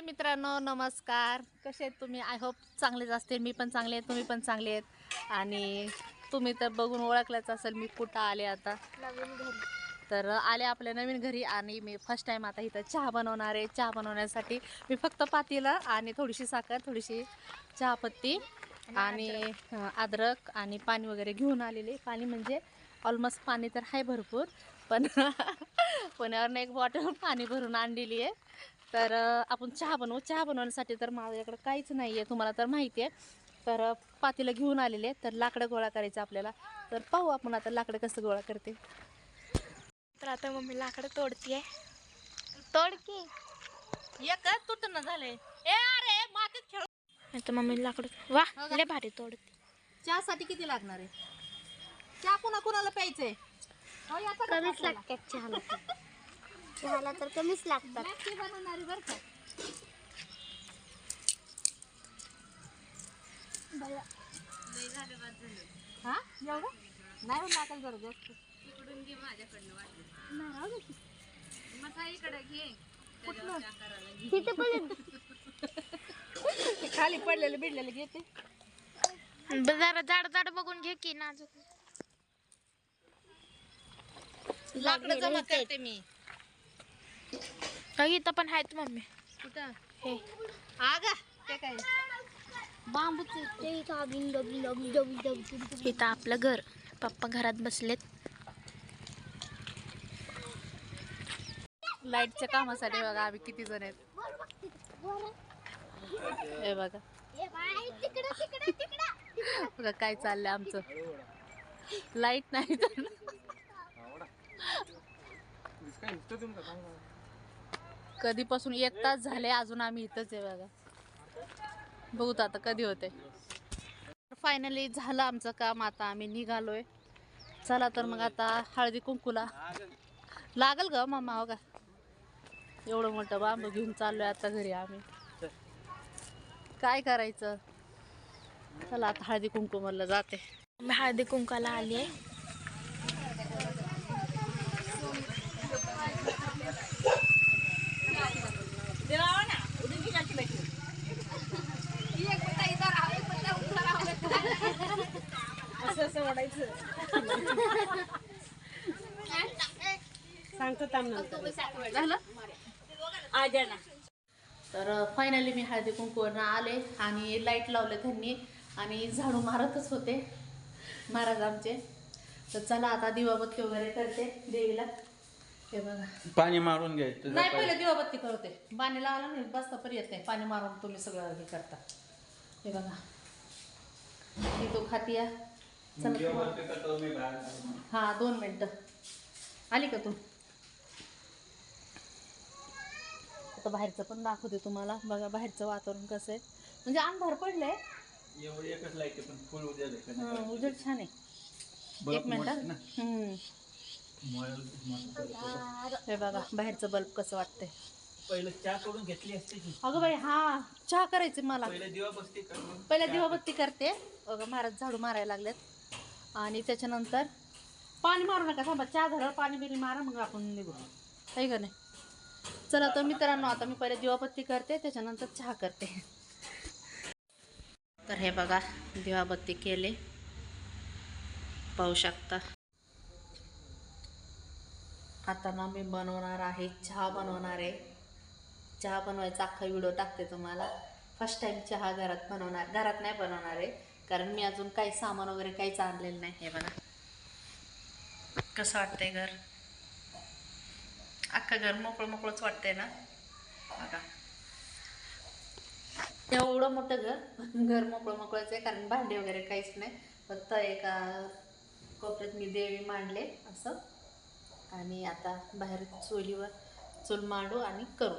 हाय मित्रांनो नमस्कार. कसे आहेत तुम्ही? आय होप चांगलेच असतील. मी पण चांगले आहे तुम्ही पण चांगले आहेत. आणि तुम्ही तर बघून ओळखलंच असेल मी कुठं आले आता. नवीन घरी. तर आले आपल्या नवीन घरी आणि मी फर्स्ट टाईम आता इथं चहा बनवणार आहे. चहा बनवण्यासाठी मी फक्त पातीला आणि थोडीशी साखर थोडीशी चहापत्ती आणि अद्रक. आणि पाणी वगैरे घेऊन आलेले. पाणी म्हणजे ऑलमोस्ट पाणी तर आहे भरपूर पण पुण्यावरनं एक बॉटल पाणी भरून आणलेली आहे. तर आपण चहा बनवू. चहा बनवण्यासाठी तर माझ्याकडे काहीच नाही आहे तुम्हाला तर माहिती आहे तर पातीला घेऊन आलेले. तर लाकडं गोळा करायचं आपल्याला. तर पाहू आपण आता लाकडं कसं गोळा करते. तर आता मम्मी लाकडं तोडतीये. तोड की. एक तुटणं झालंय. ए अरे मातीत खेळ आता मम्मी लाकडं वा हो? लय भारी तोडते. चहासाठी किती लागणार आहे? चहा कुणा कुणाला प्यायचंय? हो, कमीच? लागतात चहाला चहाला तर कमीच लागतात. मॅक्सी बनवणारी बरं का? हा? एवढं? नाही होत लागेल जरा जास्त तिथे पण ते खाली पडलेलं बिडलेलं घेते. जरा जाड जाड बघून घे की नाजूक. लाकडं जमा करते मी. अगं, इथं पण आहेत मम्मी. कुठं? हे. हा गा ते काय? बांबूच इथं आपलं घर. पप्पा घरात बसलेत. लाईटच्या कामासाठी बघा आम्ही किती जण आहेत. हे बघा. बघा काय चाललंय आमचं. लाइट नाही तर कधीपासून एक तास झाले अजून आम्ही इथंच आहे बघा. बघूत आता कधी होते. फायनली झालं आमचं काम आता आम्ही निघालोय. चला तर मग आता हळदी कुंकूला. लागल ग मामा हो का? एवढं मोठं बांबू घेऊन चाललोय आता घरी आम्ही. काय करायचं? चला आता हळदी कुंकू म्हणलं जाते. मी हळदी कुंकाला आली आहे झालं? तर फायनली मी हळदी कुंकूवरनं आले आणि लाइट लावले त्यांनी आणि झाडू मारतच होते महाराज आमचे. तर चला आता दिवाबत्ती वगैरे करते देवीला. हे बघा. पाणी मारून घ्यायचं नाही पहिले दिवाबत्ती करते. पाणी लावायला नाही बसता पण येत नाही. पाणी मारून तुम्ही सगळं हे करता. हे बघा. ही तो तुम्हाला- हा दोन मिनटं. आली का तू? आता बाहेरचं पण दाखवते तुम्हाला. बघा बाहेरचं वातावरण कसं आहे. म्हणजे अंधार पडलंय. उजेड छान आहे. एक मिनिट. हे बघा बाहेरचं बल्ब कसं वाटतंय. पहिलं चहा करून घेतली असते की? अगं बाई हा चहा करायचे मला. पहिले पहिल्या दिवाबत्ती करते. अगं महाराज झाडू मारायला लागलेत. आणि त्याच्यानंतर पाणी मारू नका थांबा चहा झालं पाणी बिणी मारा मग आपण निघू. काही का नाही. चला तर मित्रांनो आता मी पहिले दिवाबत्ती करते त्याच्यानंतर चहा करते. तर हे बघा दिवाबत्ती केले. पाहू शकता. आता ना मी बनवणार आहे चहा बनवणार आहे. चहा बनवायचा अख्खा व्हिडिओ टाकते तुम्हाला. फर्स्ट टाइम चहा घरात बनवणार घरात नाही बनवणार आहे. कारण मी अजून काही सामान वगैरे काहीच आणलेलं नाही हे बघा. कसं वाटतंय घर? अख्खं घर मोकळं मोकळंच वाटतंय ना? बघा. एवढं मोठं घर घर मोकळं मोकळंच आहे कारण भांडे वगैरे काहीच नाही. फक्त एका कोपऱ्यात मी देवी मांडले असं. आणि आता बाहेर चुलीवर चूल मांडू आणि करू.